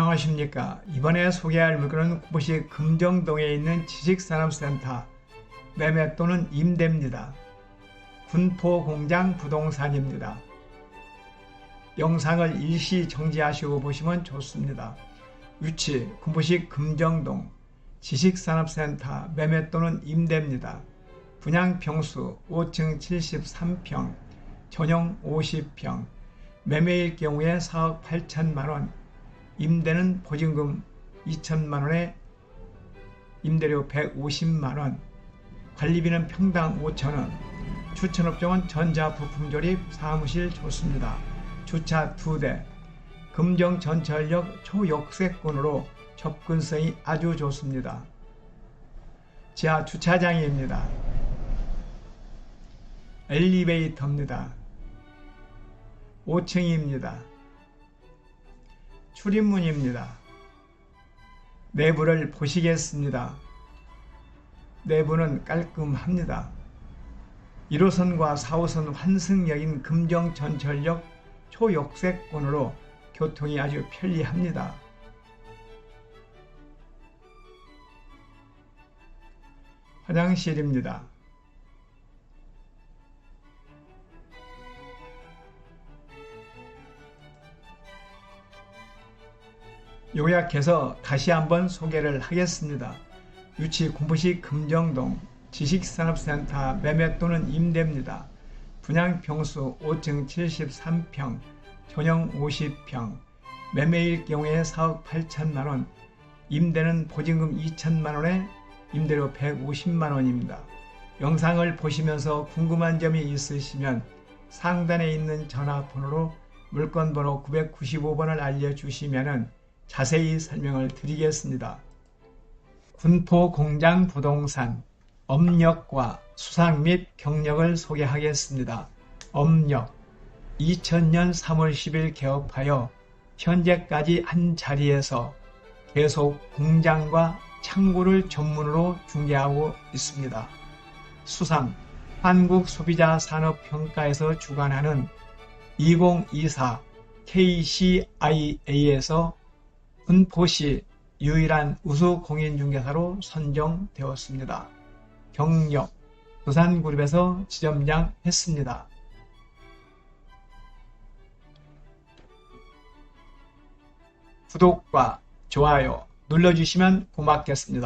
안녕하십니까. 이번에 소개할 물건은 구보시 금정동에 있는 지식산업센터 매매 또는 임대입니다. 군포공장 부동산입니다. 영상을 일시 정지하시고 보시면 좋습니다. 위치 군포시 금정동 지식산업센터 매매 또는 임대입니다. 분양 평수 5층 73평, 전용 50평, 매매일 경우에 4억 8천만 원, 임대는 보증금 2천만 원에 임대료 150만 원, 관리비는 평당 5천 원, 추천업종은 전자부품조립 사무실 좋습니다. 주차 2대, 금정 전철역 초역세권으로 접근성이 아주 좋습니다. 지하 주차장입니다. 엘리베이터입니다. 5층입니다. 출입문입니다. 내부를 보시겠습니다. 내부는 깔끔합니다. 1호선과 4호선 환승역인 금정 전철역 초역세권으로 교통이 아주 편리합니다. 화장실입니다. 요약해서 다시 한번 소개를 하겠습니다. 유치 군포시 금정동 지식산업센터 매매 또는 임대입니다. 분양 평수 5층 73평, 전용 50평, 매매일 경우에 4억 8천만 원, 임대는 보증금 2천만 원에 임대료 150만 원입니다. 영상을 보시면서 궁금한 점이 있으시면 상단에 있는 전화번호로 물건번호 995번을 알려주시면 자세히 설명을 드리겠습니다. 군포 공장 부동산 업력과 수상 및 경력을 소개하겠습니다. 업력 2000년 3월 10일 개업하여 현재까지 한 자리에서 계속 공장과 창고를 전문으로 중개하고 있습니다. 수상 한국소비자산업평가에서 주관하는 2024 KCIA에서 군포시 유일한 우수 공인중개사로 선정되었습니다. 경력 부산그룹에서 지점장 했습니다. 구독과 좋아요 눌러주시면 고맙겠습니다.